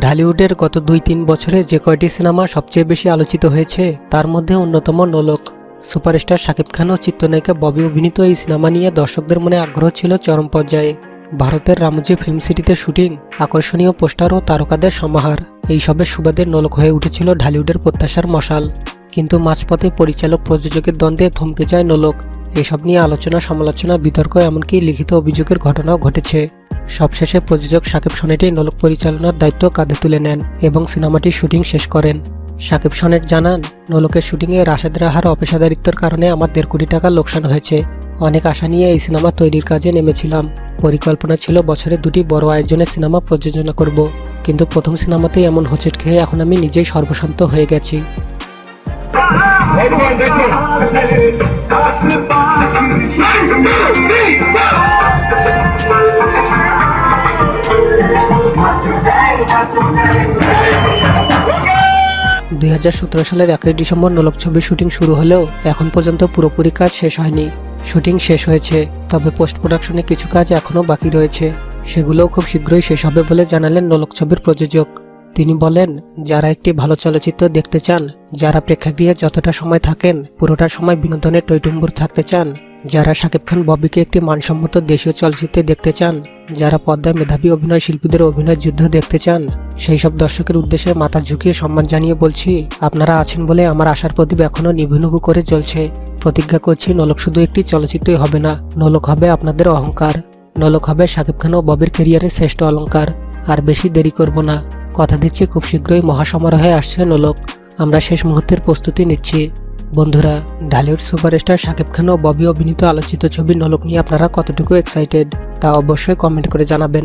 ঢালিউডের গত দুই তিন বছরে যে কয়টি সিনেমা সবচেয়ে বেশি আলোচিত হয়েছে, তার মধ্যে অন্যতম নোলক। সুপারস্টার শাকিব খান ও চিত্রনায়িকা ববি অভিনীত এই সিনেমা নিয়ে দর্শকদের মনে আগ্রহ ছিল চরম পর্যায়ে। ভারতের রামজি ফিল্ম সিটিতে শুটিং, আকর্ষণীয় পোস্টার ও তারকাদের সমাহার, এইসবের সুবাদে নলক হয়ে উঠেছিল ঢালিউডের প্রত্যাশার মশাল। কিন্তু মাঝপথে পরিচালক প্রযোজকের দ্বন্দ্বে থমকে যায় নলক। এসব নিয়ে আলোচনা সমালোচনা, বিতর্ক, এমনকি লিখিত অভিযোগের ঘটনাও ঘটেছে। সবশেষে প্রযোজক সাকিব সনেটি নোলক পরিচালনার দায়িত্ব কাঁধে তুলে নেন এবং সিনেমাটির শুটিং শেষ করেন। সাকিব সনেট জানান নোলকের শুটিংয়ে রাশেদ রাহার অপেশাদারিত্বের কারণে আমার দেড় কোটি টাকা লোকসান হয়েছে অনেক আশা নিয়ে এই সিনেমা তৈরির কাজে নেমেছিলাম পরিকল্পনা ছিল বছরে দুটি বড় আয়োজনের সিনেমা প্রযোজনা করব কিন্তু প্রথম সিনেমাতেই এমন হোচট খেয়ে এখন আমি নিজেই সর্বশান্ত হয়ে গেছি. দুই হাজার সতেরো সালের একই ডিসেম্বর নোলক ছবির শুটিং শুরু হলেও এখন পর্যন্ত পুরোপুরি কাজ শেষ হয়নি। শুটিং শেষ হয়েছে, তবে পোস্ট প্রোডাকশনে কিছু কাজ এখনও বাকি রয়েছে। সেগুলোও খুব শীঘ্রই শেষ হবে বলে জানালেন নোলক ছবির প্রযোজক। তিনি বলেন, যারা একটি ভালো চলচ্চিত্র দেখতে চান, যারা প্রেক্ষাগৃহে যতটা সময় থাকেন, পুরোটা সময় বিনোদনের টৈটুম্বুর থাকতে চান। যারা শাকিব খান, ববিকে একটি মানসম্মত দেশীয় চলচ্চিত্রে দেখতে চান, যারা পদ্মায় মেধাবী অভিনয় শিল্পীদের অভিনয় যুদ্ধ দেখতে চান, সেই সব দর্শকের উদ্দেশ্যে মাথা ঝুঁকিয়ে সম্মান জানিয়ে বলছি, আপনারা আছেন বলে আমার আশার প্রদীপ এখনও নিভু করে চলছে প্রতিজ্ঞা করছি, নলক শুধু একটি চলচ্চিত্রই হবে না, নলক হবে আপনাদের অহংকার। নলক হবে শাকিব খান ও ববির ক্যারিয়ারের শ্রেষ্ঠ অলংকার। আর বেশি দেরি করব না। কথা দিচ্ছি খুব শীঘ্রই মহাসমারোহে আসছে নলক আমরা শেষ মুহূর্তের প্রস্তুতি নিচ্ছি। বন্ধুরা, ঢালিউড সুপারস্টার শাকিব খান ও ববি অভিনীত আলোচিত ছবি নলক নিয়ে আপনারা কতটুকু এক্সাইটেড তা অবশ্যই কমেন্ট করে জানাবেন।